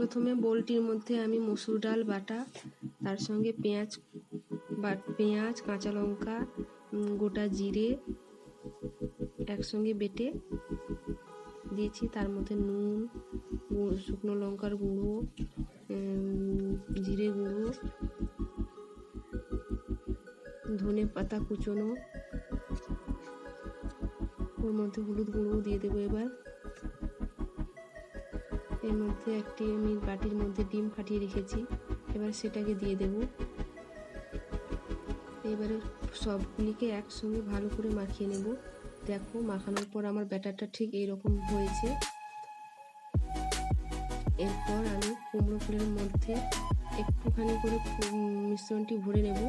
প্রথমে বোলটির মধ্যে আমি মসুর ডাল বাটা, তার সঙ্গে পেঁয়াজ বা, পেঁয়াজ, কাঁচা লঙ্কা গোটা জিরে একসঙ্গে বেটে দিয়েছি। তার মধ্যে নুন শুকনো লঙ্কার গুঁড়ো জিরে গুঁড়ো, ধনে পাতা কুচোনো, ওর মধ্যে হলুদ গুঁড়ো দিয়ে দেবো এবার। এর মধ্যে একটি আমি বাটির মধ্যে ডিম ফাটিয়ে রেখেছি। এবার সেটাকে দিয়ে দেব। এবারে সবগুলিকে একসঙ্গে ভালো করে মাখিয়ে নেব। দেখো, মাখানোর পর আমার ব্যাটারটা ঠিক এইরকম হয়েছে। এরপর আমি কুমড়ো ফুলের মধ্যে একটুখানি করে মিশ্রণটি ভরে নেব।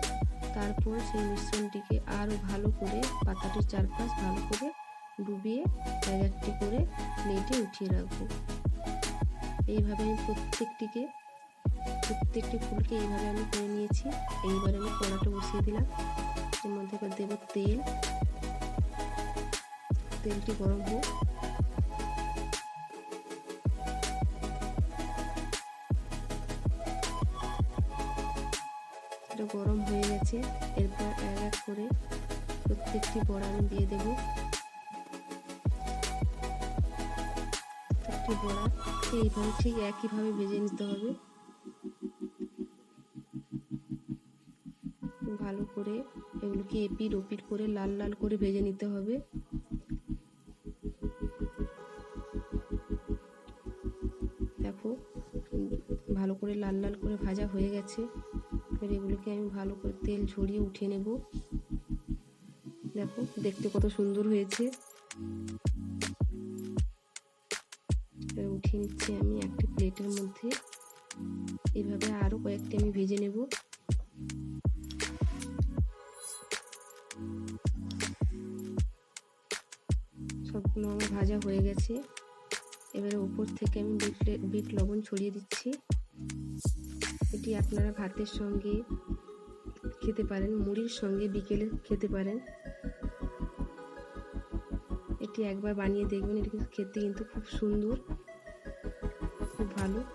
তারপর সেই মিশ্রণটিকে আরও ভালো করে পাতাটির চারপাশ ভালো করে ডুবিয়ে এক করে প্লেটে উঠিয়ে রাখব। এইভাবে আমি প্রত্যেকটিকে, প্রত্যেকটি ফুলকে এইভাবে আমি করে নিয়েছি। এইবার আমি কড়াটা বসিয়ে দিলাম। এর মধ্যে এবার দেবো তেল। তেলটি গরম হোক। গরম হয়ে গেছে। এরপর এক এক করে প্রত্যেকটি বড়া আমি দিয়ে দেব। প্রত্যেকটি বড়া এইভাবে ঠিক একইভাবে ভেজে নিতে হবে। ভালো করে এগুলোকে এপিট ওপিট করে লাল লাল করে ভেজে নিতে হবে। দেখো, ভালো করে লাল লাল করে ভাজা হয়ে গেছে। এবার এগুলোকে আমি ভালো করে তেল ঝরিয়ে উঠিয়ে নেব। দেখো, দেখতে কত সুন্দর হয়েছে। উঠিয়ে নিচ্ছি আমি একটি প্লেটের মধ্যে। এইভাবে আরও কয়েকটি আমি ভেজে নেব। সবগুলো আমার ভাজা হয়ে গেছে। এবারে উপর থেকে আমি বিট বিট লবণ ছড়িয়ে দিচ্ছি। এটি আপনারা ভাতের সঙ্গে খেতে পারেন, মুড়ির সঙ্গে বিকেলে খেতে পারেন। এটি একবার বানিয়ে দেখবেন, এটি খেতে কিন্তু খুব সুন্দর। ভালো।